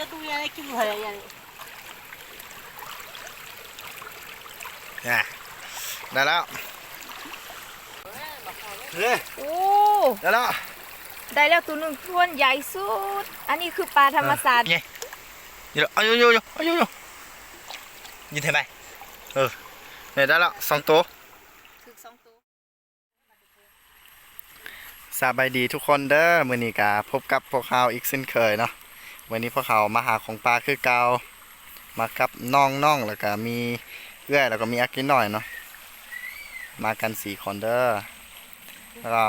yo tu ya ki lu ha ya น่ะได้แล้วเฮ้ยโอ้ ได้แล้วได้แล้วตัวหนึงทวนใหญ่สุด อันนี้คือปลาธรรมศาสตร์ไงเดี๋ยวเอาโยโยโยเอาโยโยยินเห็นไหมเออเนี่ยได้แล้วสองตัวถึกสองตัวสบายดีทุกคนเด้อมื้อนี้ก็พบกับพวกเขาอีกเช่นเคยเนาะ วันนี้พวกเขามาหาของปลาคือเก่ามากับน้องๆแล้วก็มีเอื้อยแล้วก็มีอากินหน่อยเนาะมากันสี่คนเด้อแล้วก็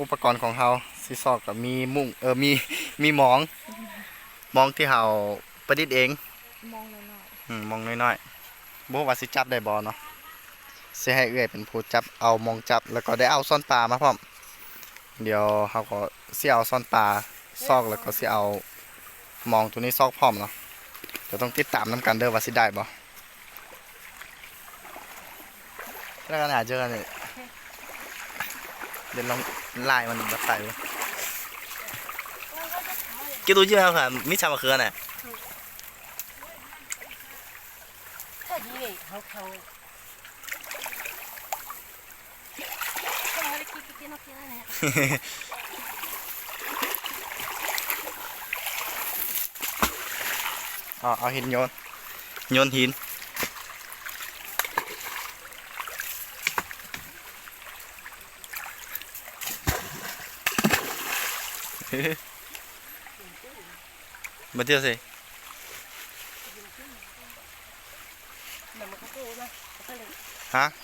อุปกรณ์ของเขาซีซอกก็มีมุ้งเออมีมีหมองหมองที่เขาประดิษฐ์เองมองหน่อยอืมมองน้อยๆบ่ว่าสิจับได้บ่เนาะสิให้เอื้อยเป็นผู้จับเอามองจับแล้วก็ได้เอาซ่อนปลามาพร้อมเดี๋ยวเขาก็สิเอาซ่อนปลา ซอกแล้วก็สิเอามองตัวนี้ซอกพร้อมเนาะเดี๋ยวต้องติดตามน้ำกันเด้อว่าสิได้บ่แล้วกันหาเจอกันนี่เดี๋ยวลองไล่มันแบบใส่เลยกี่ตัวเยอะครับมิชามะเขือน่ะ ta ji le ha ka o ko ha ki ki ki no ki na ne เอาเอาหินโยนโยนหินมาเที่ยวสิ na ma ka ko na ka le ฮะก็ได้ สมัยจ้าอะเราตามกันนะจ้าเราป้าป้าจะเข้ากันนะ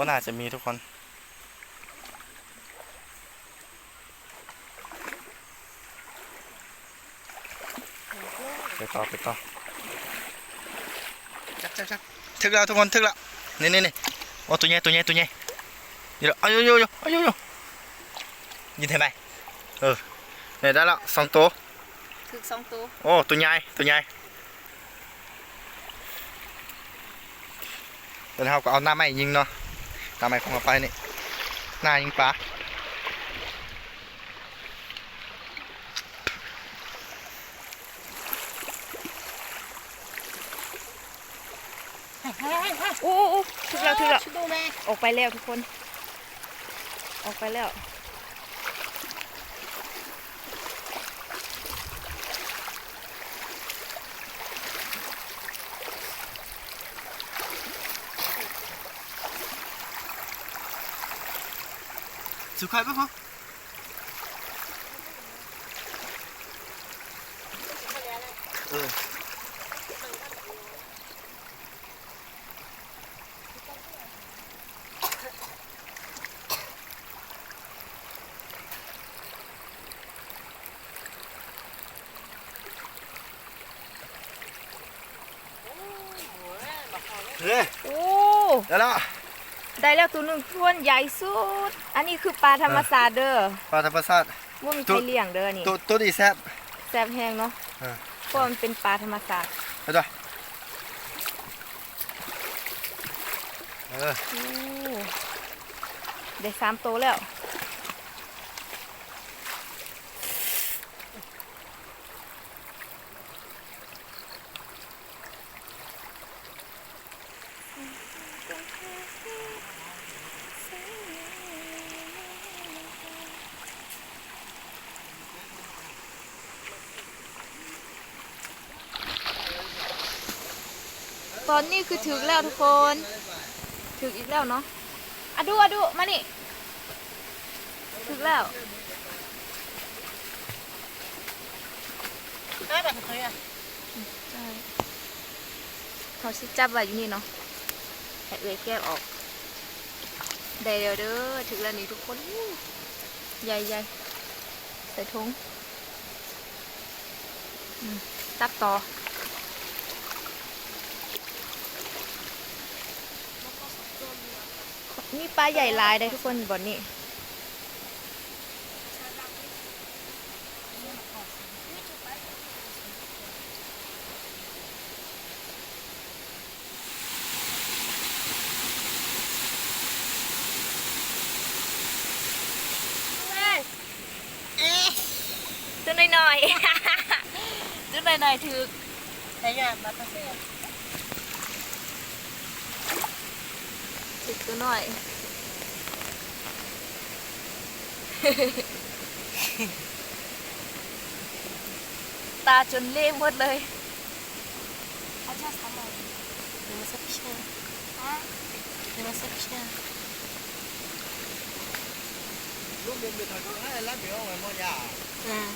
บ่น่าจะมีทุกคนไปต่อไปต่อจับจับจับถึกแล้วทุกคนถึกแล้วนี่นี่นี่โอ้ตัวใหญ่ตัวใหญ่ตัวใหญ่เดี๋ยวเอาโยโยโยเอาโยโยยินเห็นไหมเออเนี่ยได้แล้วสองตัวถึกสองตัวโอ้ตัวใหญ่ตัวใหญ่เดี๋ยวเราก็เอาหน้าไม้ยิงเนาะ หน้าไม้ของเราไปนี่หน้ายิงปลา ha ha ha โอ้โอ้ถึกแล้วถึกแล้ว chu do me ออกไปแล้วทุกคน ออกไปแล้ว สุดท้ายป ได้แล้วตัวหนึงทวนใหญ่สุด อันนี้คือปลาธรรมศาสตร์เด้อปลาธรรมชาติว่ามีตัใครวเลี้ยงเด้อนี่ตัวตัวดีแซ่บแซ่บแห้งเนาะเออเพราะมันเป็นปลาธรรมศาสตร์ไปด้วยเออโอ้ได้สามตัวแล้ว ตอนนี้คือถึกแล้วทุกคน ถึกอีกแล้วเนาะอะดูอะดูมานี่ถึกแล้ว ha ba ko ya ใช่เขาชิจับไว้อยู่นี่เนาะให้เอื้อยแก้วออกเดี๋ยวเด้อถึงแล้วนี่ทุกคนอู้ใหญ่ใหญ่ใส่ถุงอืมตักต่อ มีปลาใหญ่หลายได้ทุกคนบ่อนนี้จุดหน่อยๆจุดหน่อยๆถือแต่เนี่ย มาประเทศถือตัวหน่อย ตาจนเล่หมดเลยเขาจะทำอะไรหรือสักเชื่อหรือสักเชื่อลูกเรียนอยู่ทางไหนแล้วเดี๋ยวไว้หมดยาอืม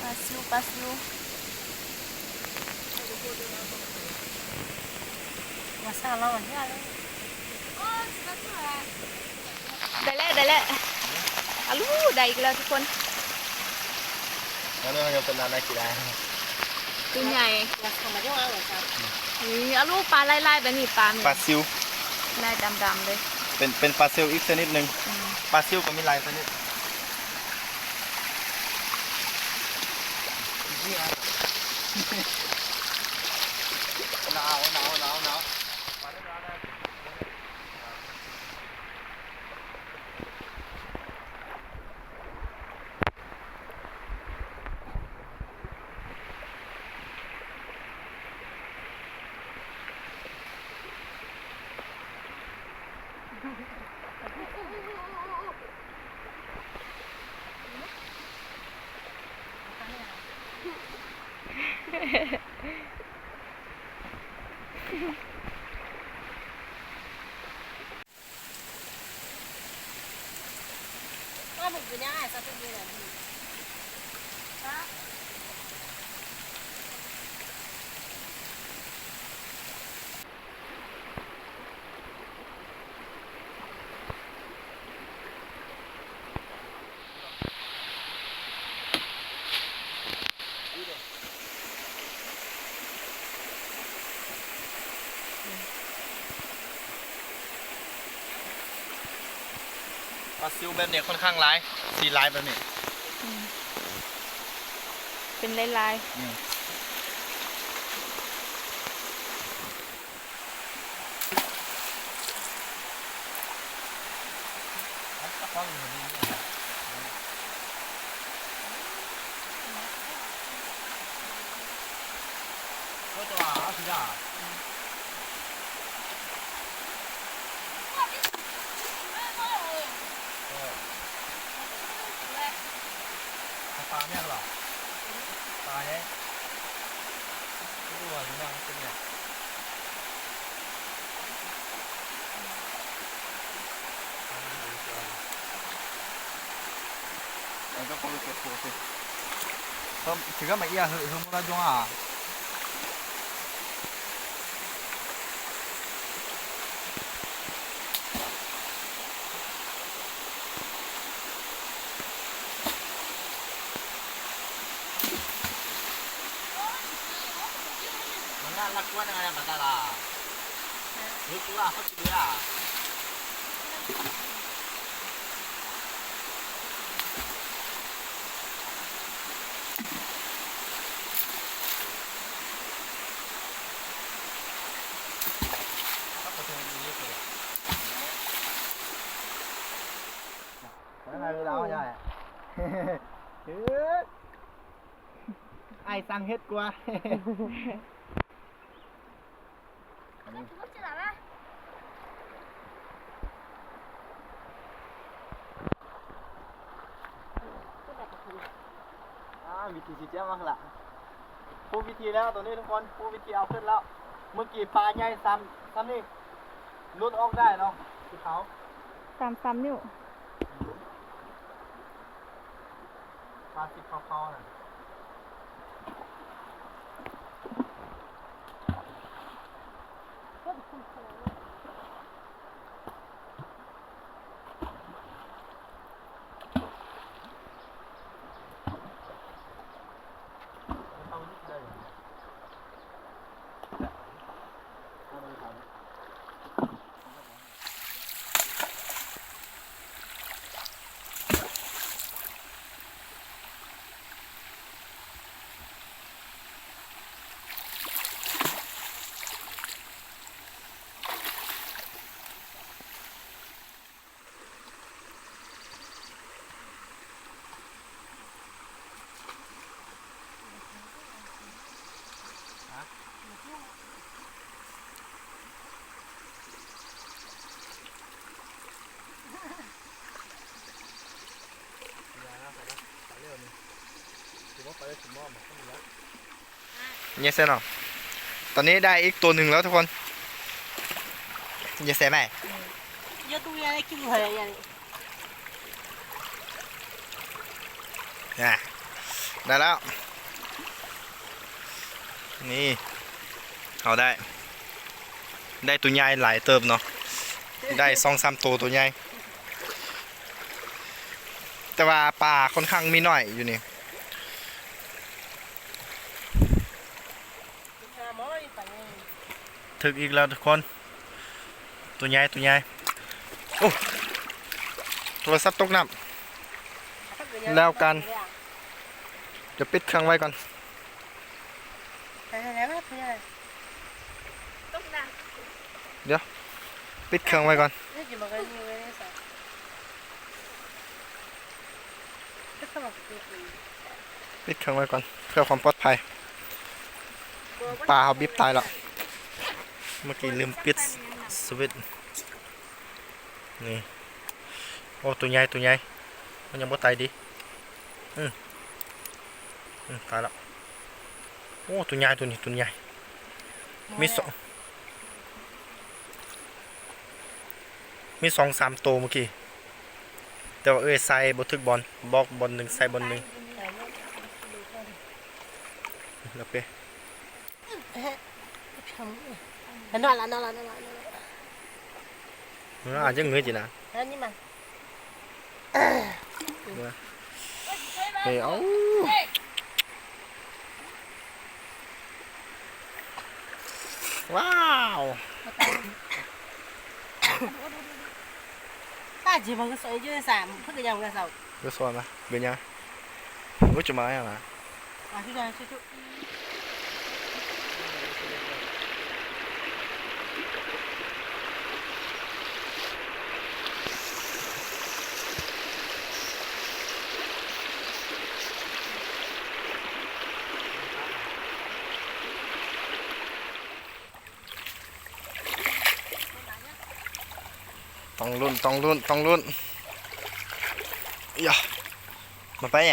ปลาซิวปลาซิวมา ได้แล้วได้แล้วอาลูได้อีกแล้วทุกคนแล้วเราจะเป็นอะไรกี่ได้ตัวใหญ่มาทำมาที่ว่าเหมือนกันนี่อาลูปลาไล่ๆแบบนี้ปลาปลาซิวลายดำๆเลย เป็นเป็นปลาซิวอีกชนิดหนึ่งอืมปลาซิวก็มีหลายชนิดหนาวหนาวหนาวหนาว ว่าผมเป็นยังไงสักทีเดียว ปลาซิวแบบนี้ค่อนข้างร้ายสีร้ายแบบนี้ เป็นลายอืมก็จะว่าเอาสิจ้า ปลาเนี่ยหรอปลาเนี่ยไม่รู้ว่าหรือยังเป็นเนี่ยมันก็คงจะเก็บตัวสิ ก็ถือว่ามาเอี้ยเหอะเหอะมุราจงอะ มันน่ารักกว่านะมาตาลาเฮ้ยกูอะเขาชื่ออะ Cái này đâu rồi? Hết. Ai sang hết qua. อ่าวิธีชี้แจงมาละพูดวิธีแล้วตัวนี้ทุกคนพูดวิธีเอาขึ้นแล้ว เมื่อกี้ปลาใหญ่ซ้ำซ้ำนี่ลุดออกได้เนาะคือเขาๆซ้ำๆนิ้ว ปลาสิบเขาๆน่ะ เนี่ยเซนอตอนนี้ได้อีกตัวหนึ่งแล้วทุกคนเยเซไหม Yo tuve ya de que mujer ya. อะได้แล้ว นี่เอาได้ ได้ตัวใหญ่หลายเติบเนาะได้สองสามตัวตัวใหญ่แต่ว่าปลาค่อนข้างมีหน่อยอยู่นี่ ถึกอีกแล้วทุกคน ตัวใหญ่ตัวใหญ่โอ้โทรศัพท์ตกน้ำแล้วกันเดี๋ยวปิดเครื่องไว้ก่อนต้องนะปิดเครื่องไว้ก่อนปิดเครื่องไว้ก่อนเพื่อความปลอดภัยปลาเขาบีบตายแล้ว เมื่อกี้ลืมปิดสวิตนี่โอ้ตัวใหญ่ตัวใหญ่มันยังบ่ตายดิอืมอืมตายแล้วโอ้ตัวใหญ่ตัวนี้ตัวใหญ่มีสองมีสองสามตัวเมื่อกี้แต่ว่าเอ้ยใส่บทึกบอลบอกบอลหนึ่งใส่บอลหนึ่งแล้วไป No, la, no, la, no, la, no. เอออาจจะเงยจีนะ La, ni más. เฮ้ยเอาว้าว Ta chỉ bằng cái sợi chứ sảm, phức cái dòng ra sầu. รู้สวนไหมเป็นยังรู้จะมาอย่างไร À, chú ra, chú chú. ต้องรุ่นต้องรุ่นต้องรุ่นย่ามาไปไง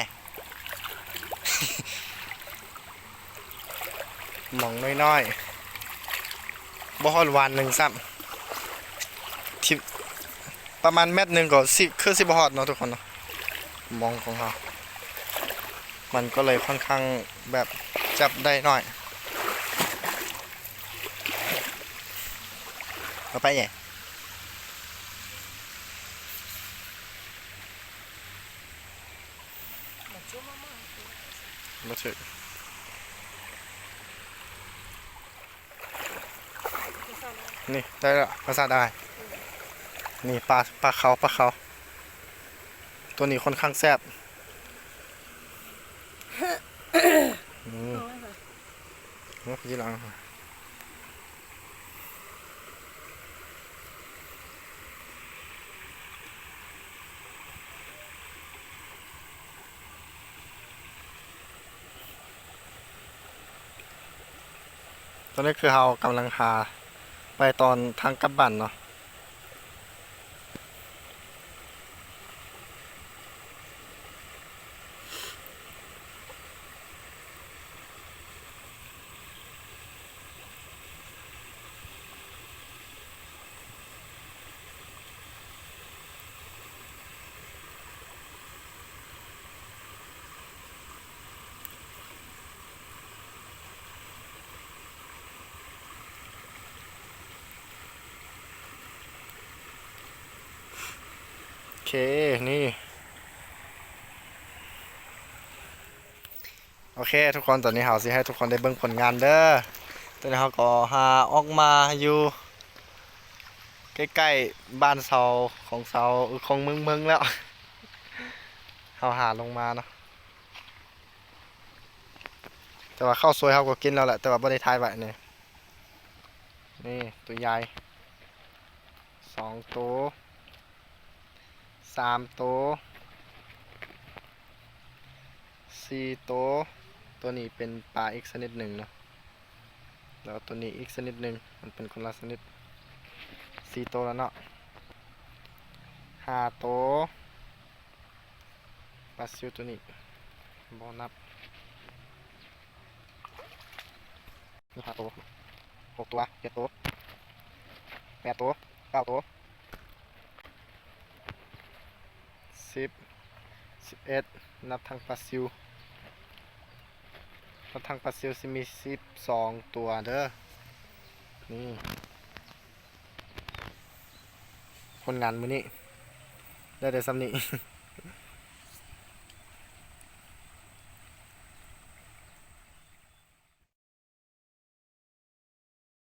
มองน้อยๆบ่ฮอดวันหนึ่งซ้ำที่ประมาณเม็ดหนึ่งก็สิคือสิบ่ฮอดเนาะทุกคนเนาะมองของเรามันก็เลยค่อนข้างแบบจับได้น้อยมาไปไง มาถึงนี่ได้ละภาษาได้ นี่ปลาปลาเขาปลาเขา ตัวนี้ค่อนข้างแซ่บอืมโอ้หลัง ตอนนี้คือเรากำลังหาไปตอนทางกลับบ้านเนาะ นี่ โอเค ทุกคนตอนนี้เราสิให้ทุกคนได้เบิ่งผลงานเด้อตอนนี้เราก็หาออกมาอยู่ ใกล้ๆบ้านเสาของเสาของเมืองเมืองแล้วเราหาลงมาเนาะแต่ว่าข้าวสวยเราก็กินแล้วแหละแต่ว่าไม่ได้ทายไว้นี่นี่ ตัวใหญ่สองตัว สามตัวสี่ตัวตัวนี้เป็นปลาอีกชนิดหนึ่งเนาะแล้วตัวนี้อีกชนิดหนึ่งมันเป็นคนละชนิดสี่ตัวแล้วเนาะห้าตัวปลาซิวตัวนี้บอนับห้าตัวหกตัวเจ็ดตัวแปดตัวเก้าตัว สิบสิบเอ็ดนับทางปลาซิวนับทางปลาซิวสิมีสิบสองตัวเด้อ นี่คนงานมือนี้ได้แต่ซ้ำนี้